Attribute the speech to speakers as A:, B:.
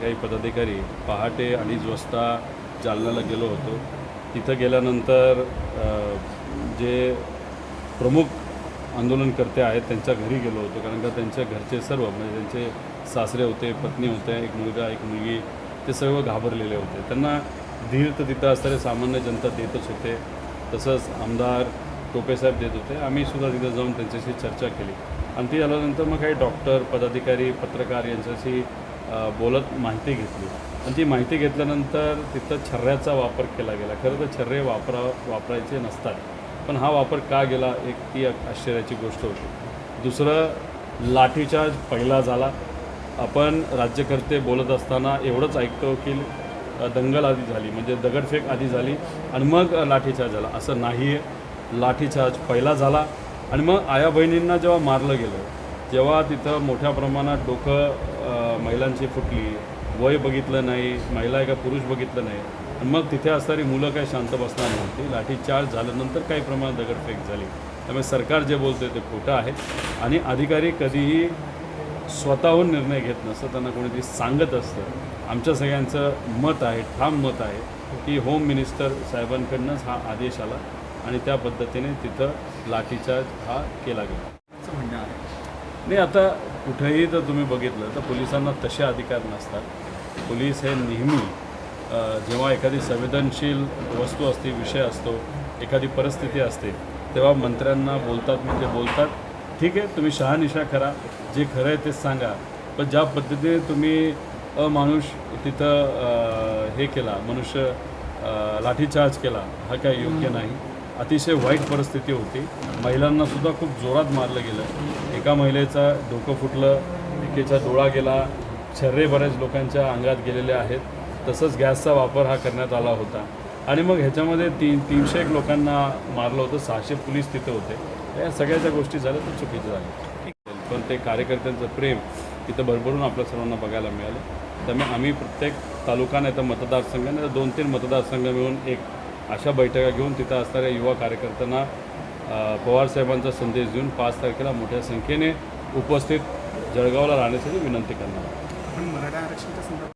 A: काही पदाधिकारी पहाटे अडीच वाजता जालन्याला गेलो होतो. तिथं गेल्यानंतर जे प्रमुख आंदोलनकर्ते आहेत त्यांच्या घरी गेलो होतो. कारण का त्यांच्या घरचे सर्व म्हणजे त्यांचे सासरे होते पत्नी होते एक मुलगा एक मुलगी ते सर्व घाबरलेले होते. त्यांना धीर तर तिथं असणारे सामान्य जनता देतच होते. तसंच आमदार टोपेसाहेब देत होते. आम्ही सुद्धा तिथं जाऊन त्यांच्याशी चर्चा केली. आणि ती झाल्यानंतर मग काही डॉक्टर पदाधिकारी पत्रकार यांच्याशी बोलत माहिती घेतली. आणि ती माहिती घेतल्यानंतर तिथं छर्ऱ्याचा वापर केला गेला. खरं तर छर्रे वापरा वापरायचे नसतात. पण हा वापर का गेला एक ती आश्चर्याची गोष्ट होती. दुसरं लाठीचार्ज पहिला झाला. आपण राज्यकर्ते बोलत असताना एवढंच ऐकतो की दंगल आधी झाली. म्हणजे दगडफेक आधी झाली आणि मग लाठीचार्ज झाला. असं नाही. आहे लाठीचार्ज पहिला झाला आणि मग आया बहिणींना जेव्हा मारलं गेलं जेव्हा तिथं मोठ्या प्रमाणात डोकं महिलांची फुटली वय बघितलं नाही महिला आहे का पुरुष बघितलं नाही. आणि मग तिथे असणारी मुलं काही शांत बसणार नव्हती लाठीचार्ज झाल्यानंतर काही प्रमाणात दगडफेक झाली. त्यामुळे सरकार जे बोलते ते खोटं आहे. आणि अधिकारी कधीही स्वतःहून निर्णय घेत नसतं त्यांना कोणीतरी सांगत असतं. आमच्या सगळ्यांचं मत आहे ठाम मत आहे की होम मिनिस्टर साहेबांकडनंच हा आदेश आला आणि त्या पद्धतीने तिथं लाठीचार्ज हा केला गेला.
B: असं म्हणणं आहे.
A: नाही आता कुठेही जर तुम्ही बघितलं तर पोलिसांना तसे अधिकार नसतात. पोलीस हे नेहमी जेव्हा एखादी संवेदनशील वस्तू असते विषय असतो एखादी परिस्थिती असते तेव्हा मंत्र्यांना बोलतात म्हणजे बोलतात ठीक आहे तुम्ही शहानिशा करा जे खरं आहे तेच सांगा. पण ज्या पद्धतीने तुम्ही अमानुष तिथं हे केला मनुष्य लाठीचार्ज केला हा काही योग्य नाही. अतिशय वाईट परिस्थिती होती. महिलांनासुद्धा खूप जोरात मारलं गेलं. एका महिलेचा डोकं फुटलं एकेचा डोळा गेला छर्रे बऱ्याच लोकांच्या अंगात गेलेले आहेत. तसंच गॅसचा वापर हा करण्यात आला होता. आणि मग ह्याच्यामध्ये तीन तीनशे एक लोकांना मारलं होतं सहाशे पोलीस तिथे होते. या सगळ्या ज्या गोष्टी झाल्या तर चुकीच्या झाल्या. पण ते कार्यकर्त्यांचं प्रेम तिथं भरभरून आपल्या सर्वांना बघायला मिळालं. त्यामुळे आम्ही प्रत्येक तालुका नाही तर मतदारसंघ नाही तर दोन तीन मतदारसंघ मिळून एक अशा बैठका घेऊन तिथं असणाऱ्या युवा कार्यकर्त्यांना पवारसाहेबांचा संदेश देऊन पाच तारखेला मोठ्या संख्येने उपस्थित जळगावला राहण्यासाठी विनंती करणार
B: आपण मराठा आरक्षणाच्या संदर्भात